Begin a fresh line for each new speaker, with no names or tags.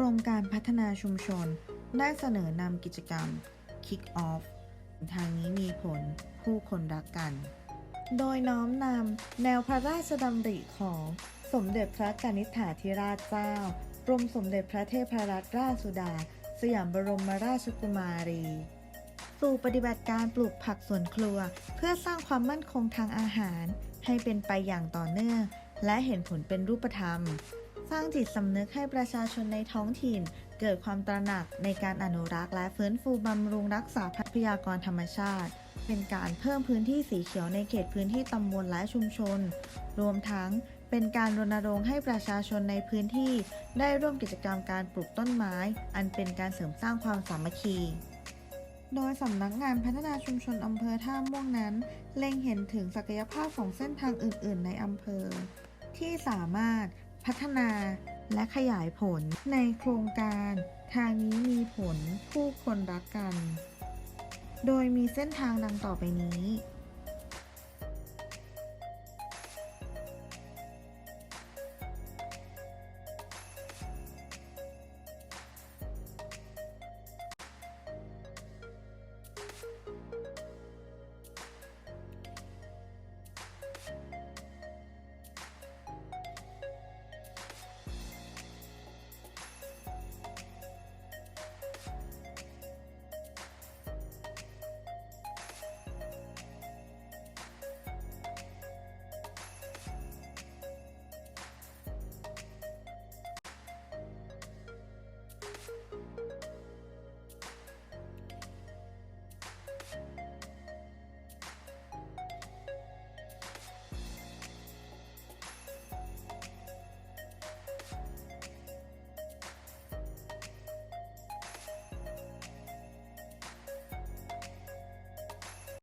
รมการพัฒนาชุมชนได้เสนอนำกิจกรรม Kick Off ทางนี้มีผลผู้คนรักกัน โดยน้อมนำแนวพระราชดำริของสมเด็จพระกนิษฐาธิราชเจ้ากรมสมเด็จพระเทพรัตนราชสุดา สยามบรมราชกุมารี สู่ปฏิบัติการปลูกผักสวนครัว เพื่อสร้างความมั่นคงทางอาหาร ให้เป็นไปอย่างต่อเนื่อง และเห็นผลเป็นรูปธรรม สร้างจิตสำนึกให้ประชาชนในท้องถิ่น เกิดความตระหนักในการอนุรักษ์และฟื้นฟูบำรุงรักษาทรัพยากรธรรมชาติ เป็นการเพิ่มพื้นที่สีเขียวในเขตพื้นที่ตำบลและชุมชน รวมทั้งเป็นการรณรงค์ให้ประชาชนในพื้นที่ ได้ร่วมกิจกรรมการปลูกต้นไม้ อันเป็นการเสริมสร้างความสามัคคีโดยสำนักงานพัฒนาชุมชนอำเภอท่าม่วงนั้น เล็งเห็นถึงศักยภาพของเส้นทางอื่น ๆ ในอำเภอ ที่สามารถ พัฒนาและขยายผลในโครงการทางนี้มีผลผู้คนรักกัน โดยมีเส้นทางดังต่อไปนี้